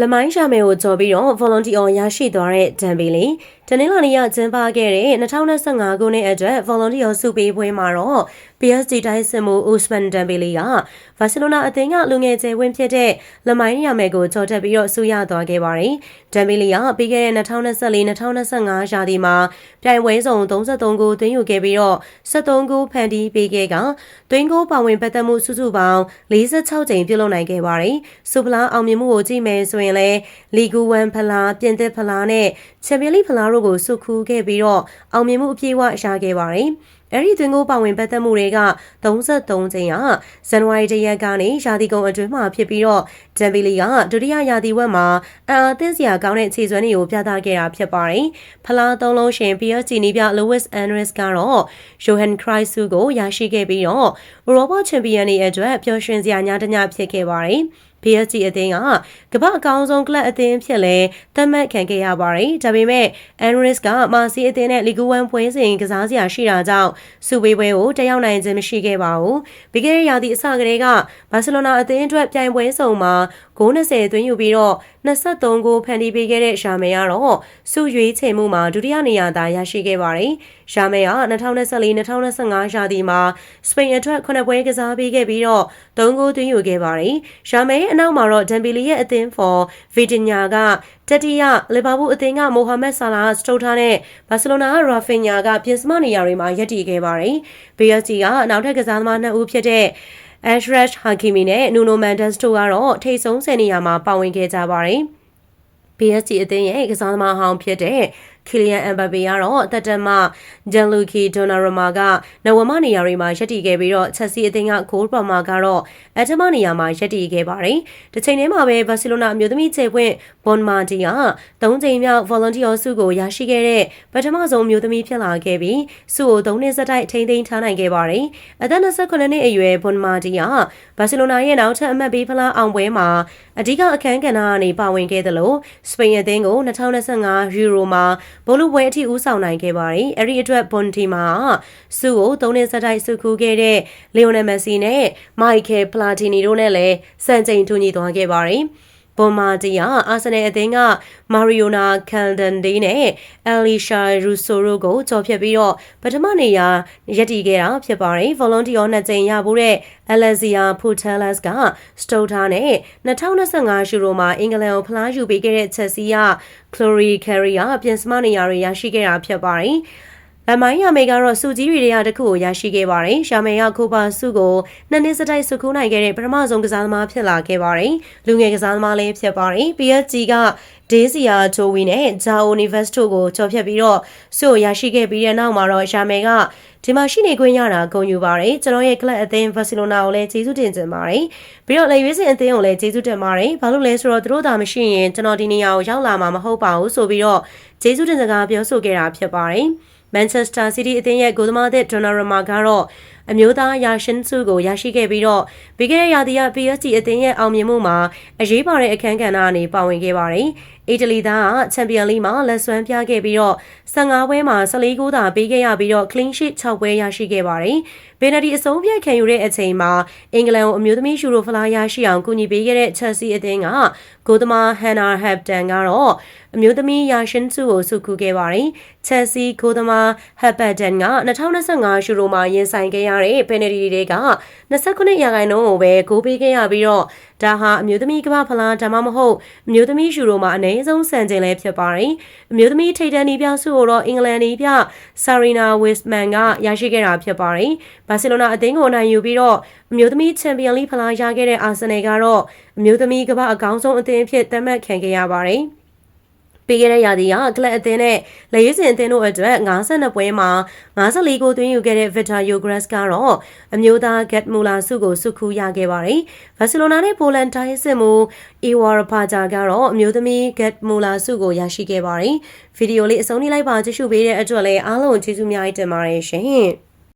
လမိုင်းရှာမယ်ကိုကြော်ပြီးတော့ volunteer ရရှိသွားတဲ့ဒန်ဘီလီတနင်္လာနေ့ကကျင်းပခဲ့တဲ့2025ခုနှစ်အတွက် volunteer စုပေးပွဲမှာတော့ PSG တိုင်းစစ်မှု Usman Dembele ကဘာစီလိုနာအသင်းကလူငယ်ကျယ်ဝင်းဖြစ်တဲ့လမိုင်းရမယ်ကိုကြော်တက်ပြီးတော့ဆူရသွားခဲ့ပါတယ်။ Dembele ကပြီးခဲ့တဲ့2024-2025ရာသီမှာပြိုင်ပွဲစုံ33ဂိုးသွင်းယူခဲ့ပြီးတော့73ဂိုးဖန်တီးပေးခဲ့ကသွင်းဂိုးပါဝင်ပတ်သက်မှုစုစုပေါင်း46ကြိမ်ပြုလုပ်နိုင်ခဲ့ပါတယ်။စူပလာအောင်မြင်မှုကိုကြည့်မယ်ဆိုရင်လည်းလီဂူဝမ်ဖလားပြင်သစ်ဖလားနဲ့ချန်ပီယံလိဖလားတို့ကိုစုခူးခဲ့ပြီးတော့အောင်မြင်မှုအပြည့်အဝရခဲ့ပါတယ်။အဲ့ဒီသွင်းကိုပါဝင်ပတ်သက်မှုတွေက33ကြိမ်ဟာဇန်နဝါရီတရက်ကနေရာသီကုန်အတွင်းမှာဖြစ်ပြီးတော့ဒမ်ဘီလီကဒုတိယရာသီဝက်မှာအန်အာသင်းစရာကောင်းတဲ့ခြေစွမ်းတွေကိုပြသခဲ့တာဖြစ်ပါတယ်။ဖလားသုံးလုံးရှင် PSG နီးပြ Lewis Andres ကတော့ Johan Cruyff ကိုရရှိခဲ့ပြီးတော့ဥရောပချန်ပီယံတွေအတွက်ပျော်ရွှင်စရာညတညဖြစ်ခဲ့ပါတယ်။ PSG အသင်းကကမ္ဘာအကောင်းဆုံးကလပ်အသင်းဖြစ်လဲသတ်မှတ်ခံခဲ့ရပါတယ်။ဒါပေမဲ့ Enris ကမာစီအသင်းနဲ့လီဂူဝမ်ပွဲစဉ်ကစားစရာရှိတာကြောင့်စုဝေးပွဲကိုတက်ရောက်နိုင်ခြင်းမရှိခဲ့ပါဘူး။ပြီးခဲ့တဲ့ရာသီအစကတည်းကဘာစီလိုနာအသင်းအတွက်ပြိုင်ပွဲစုံမှာ ဂိုး20သွင်းယူပြီးတော့23ဂိုးဖန်တီးပေးခဲ့တဲ့ရှာမယ်ကတော့စုရွေးချယ်မှုမှာဒုတိယနေရာသာရရှိခဲ့ပါတယ်။ရှာမယ်က2024-2025ရာသီမှာစပိန်အတွက်9ပွဲကစားပေးခဲ့ပြီးတော့3ဂိုးသွင်းယူခဲ့ပါတယ်။ရှာမယ်ရဲ့အနောက်မှာတော့ဒမ်ဘီလီရဲ့အသင်းဖော်ဗီတင်ညာကတတိယလီဗာပူးအသင်းကမိုဟာမက်ဆာလာစတုထားတဲ့ဘာစီလိုနာကရာဖင်ညာကပြင်စမနေရာတွေမှာရပ်တည်ခဲ့ပါတယ်။ PSG ကနောက်ထပ်ကစားသမား2ဦးဖြစ်တဲ့ Ashraf Hakimi နဲ့ Nuno Mendes တို့ကတော့ထိတ်ဆုံးဆယ်နေရာမှာပါဝင်ခဲ့ကြပါတယ်။ PSG အသင်းရဲ့ကစားသမားဟောင်းဖြစ်တဲ့ ခီလီယန်အမ်ဘပေကတော့အသက်တမဂျန်လူကီဒိုနာရမာကနဝမနေရာတွေမှာရပ်တည်ခဲ့ပြီးတော့ချက်စီအသင်းကဂိုးပါမာကတော့အထမနေရာမှာရပ်တည်ခဲ့ပါတယ်။တစ်ချိန်တည်းမှာပဲဘာစီလိုနာအမျိုးသမီးခြေပွင့်ဘွန်မာတီက၃ချိန်မြောက် volunteer ဆုကိုရရှိခဲ့တဲ့ပထမဆုံးအမျိုးသမီးဖြစ်လာခဲ့ပြီးဆုကို၃နှစ်စတိုက်ထိန်းသိမ်းထားနိုင်ခဲ့ပါတယ်။အသက်28နှစ်အရွယ်ဘွန်မာတီကဘာစီလိုနာရဲ့နောက်ထပ်အမှတ်ပေးဖလားအောင်ပွဲမှာအဓိကအခမ်းကဏ္ဍကနေပါဝင်ခဲ့သလိုစပိန်အသင်းကို2025ယူရိုမှာဘိုလူပွဲအထိဦးဆောင်နိုင်ခဲ့ပါတယ်။အဲဒီအတွက်ဘွန်တီမာစုကို၃နှစ်ဆက်တိုက်စုခူးခဲ့တဲ့လီယိုနယ်မက်ဆီနဲ့မိုက်ကယ်ပလာတီနီတို့နဲ့လည်းစံချိန်တူညီသွားခဲ့ပါတယ်။ ဘွန်မာတီယာအာဆင်နယ်အသင်းကမာရီယိုနာကန်ဒန်ဒေးနဲ့အယ်လီရှာရူဆိုရိုကိုကြော်ဖြတ်ပြီးတော့ပထမနေရာရပ်တည်ခဲ့တာဖြစ်ပါတယ်။ဗော်လွန်တီယောနှစ်ကြိမ်ရဖို့တဲ့အလက်ဇီယာဖူတယ်လက်စ်ကစတိုတာနဲ့2025ရှူရိုမှာအင်္ဂလန်ကိုဖလားယူပေးခဲ့တဲ့ချက်စီကခလိုရီကယ်ရီယာပြင်စမနေရာတွေရရှိခဲ့တာဖြစ်ပါတယ်။ လမိုင်းရမေကတော့စုကြီးရီတွေကတခုကိုရရှိခဲ့ပါတယ်။ရှာမေကကိုပါစုကိုနှစ်နှစ်စတိုက်စုခိုးနိုင်ခဲ့တဲ့ပထမဆုံးကစားသမားဖြစ်လာခဲ့ပါတယ်။လူငယ်ကစားသမားလေးဖြစ်ပါတယ်။ PSG ကဒေးစီယာဂျိုဝီနဲ့ဂျာအိုနီဗက်စတိုကိုကြော်ဖြတ်ပြီးတော့စုကိုရရှိခဲ့ပြီးတဲ့နောက်မှာတော့ရှာမေကဒီမှာရှိနေခွင့်ရတာဂုဏ်ယူပါတယ်ကျွန်တော်ရဲ့ကလပ်အသင်းဘာစီလိုနာကိုလည်းကျေးဇူးတင်ချင်ပါတယ်ပြီးတော့လေရွေးစင်အသင်းကိုလည်းကျေးဇူးတင်ပါတယ်ဘာလို့လဲဆိုတော့သူတို့သာမရှိရင်ကျွန်တော်ဒီနေရာကိုရောက်လာမှာမဟုတ်ပါဘူးဆိုပြီးတော့ကျေးဇူးတင်စကားပြောဆိုခဲ့တာဖြစ်ပါတယ် မန်ချက်စတာစီးတီးအသင်းရဲ့ဂိုးသမားသစ်ဒိုနာရမာကတော့ အမျိုးသားယာရှင်စုကိုရရှိခဲ့ပြီးတော့ပြီးခဲ့တဲ့ရာသီက PSG အသင်းရဲ့အောင်မြင်မှုမှာအရေးပါတဲ့အခန်းကဏ္ဍအနေပါဝင်ခဲ့ပါတယ်။အီတလီသားကချန်ပီယံလိမှာလက်စွမ်းပြခဲ့ပြီးတော့15ပွဲမှာ14ဂိုးသာပေးခဲ့ရပြီးတော့ clean sheet 6ပွဲရရှိခဲ့ပါတယ်။ပယ်နယ်တီအဆုံးဖြတ်ခံယူတဲ့အချိန်မှာအင်္ဂလန်ကိုအမျိုးသမီးယူရိုဖလားရရှိအောင်ကူညီပေးခဲ့တဲ့ Chelsea အသင်းကဂိုးသမား Hannah Hampton ကတော့အမျိုးသမီးယာရှင်စုကိုစုခုခဲ့ပါတယ်။ Chelsea ဂိုးသမား Hampton က2025ယူရိုမှာရင်ဆိုင်ခဲ့ရတဲ့ပယ်နယ်တီတွေက29ရာခိုင်နှုန်းကိုပဲဂိုးပေးခဲ့ရပြီးတော့ဒါဟာအမျိုးသမီးကမ္ဘာဖလားဒါမှမဟုတ်အမျိုးသမီးယူရိုမှာအနည်းဆုံးစံချိန်လည်းဖြစ်ပါတယ်။အမျိုးသမီးထိပ်တန်းနီးပြစုကိုတော့အင်္ဂလန်နီးပြဆာရီနာဝစ်မန်ကရရှိခဲ့တာဖြစ်ပါတယ်။ဘာစီလိုနာအသင်းကိုနိုင်ယူပြီးတော့အမျိုးသမီးချန်ပီယံလိဖလားရခဲ့တဲ့အာဆင်နယ်ကတော့အမျိုးသမီးကမ္ဘာအကောင်းဆုံးအသင်းအဖြစ်သတ်မှတ်ခံခဲ့ရပါတယ်။ ပြီးခဲ့တဲ့ရာသီကကလပ်အသင်းနဲ့လက်ရွေးစင်အသင်းတို့အတွက်52ပွဲမှာ54ဂိုးသွင်းယူခဲ့တဲ့ Victor Yogres ကတော့အမျိုးသား Gerd Muller ဆုကိုဆုခူးရခဲ့ပါတယ်။ဘာစီလိုနာနဲ့ပိုလန်တိုင်းစစ်မှု Ewar Paja ကတော့အမျိုးသမီး Gerd Muller ဆုကိုရရှိခဲ့ပါတယ်။ဗီဒီယိုလေးအဆုံးထိလိုက်ပါကြည့်ရှုပေးတဲ့အတွက်လည်းအားလုံးကျေးဇူးများတင်ပါတယ်ရှင်။